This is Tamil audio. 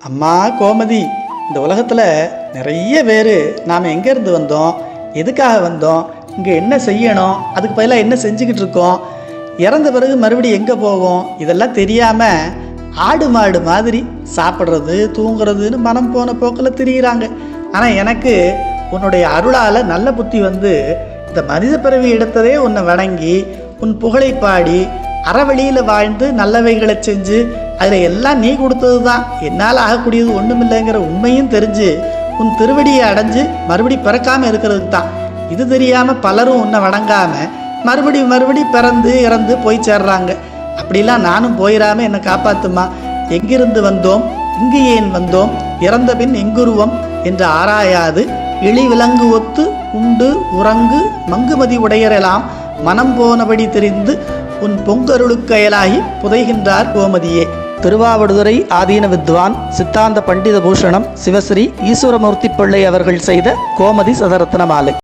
அம்மா கோமதி இந்த உலகத்தில் நிறைய பேர் நாம் எங்கேருந்து வந்தோம் எதுக்காக வந்தோம் இங்கே என்ன செய்யணும் அதுக்கு பதிலாக என்ன செஞ்சுக்கிட்டு இருக்கோம் இறந்த பிறகு மறுபடியும் எங்கே போகும் இதெல்லாம் தெரியாமல் ஆடு மாடு மாதிரி சாப்பிட்றது தூங்குறதுன்னு மனம் போன போக்கில் திரியிறாங்க. ஆனால் எனக்கு உன்னுடைய அருளால் நல்ல புத்தி வந்து இந்த மனித பிறவி எடுத்ததே உன்னை வணங்கி உன் புகழை பாடி அறவழியில் வாழ்ந்து நல்லவைகளை செஞ்சு அதில் எல்லாம் நீ கொடுத்தது தான் என்னால் ஆகக்கூடியது ஒன்றும் இல்லைங்கிற உண்மையும் தெரிஞ்சு உன் திருவடியை அடைஞ்சு மறுபடி பிறக்காமல் இருக்கிறதுக்கு தான் இது தெரியாமல் பலரும் உன்னை வணங்காமல் மறுபடி மறுபடி பிறந்து இறந்து போய் சேர்றாங்க. அப்படிலாம் நானும் போயிடாமல் என்னை காப்பாற்றுமா எங்கிருந்து வந்தோம்? இங்கு ஏன் வந்தோம்? இறந்த பின் எங்குருவம்? என்று ஆராயாது இழி விலங்கு ஒத்து உண்டு உறங்கு மங்குமதி உடையரெல்லாம் மனம் போனபடி தெரிந்து உன் பொங்கருளுக்கயலாகி புதைகின்றார் கோமதியே. திருவாவடுதுறை ஆதீன வித்வான் சித்தாந்த பண்டித பூஷணம் சிவஸ்ரீ ஈஸ்வரமூர்த்தி பிள்ளை அவர்கள் செய்த கோமதி சதரத்ன மாலை.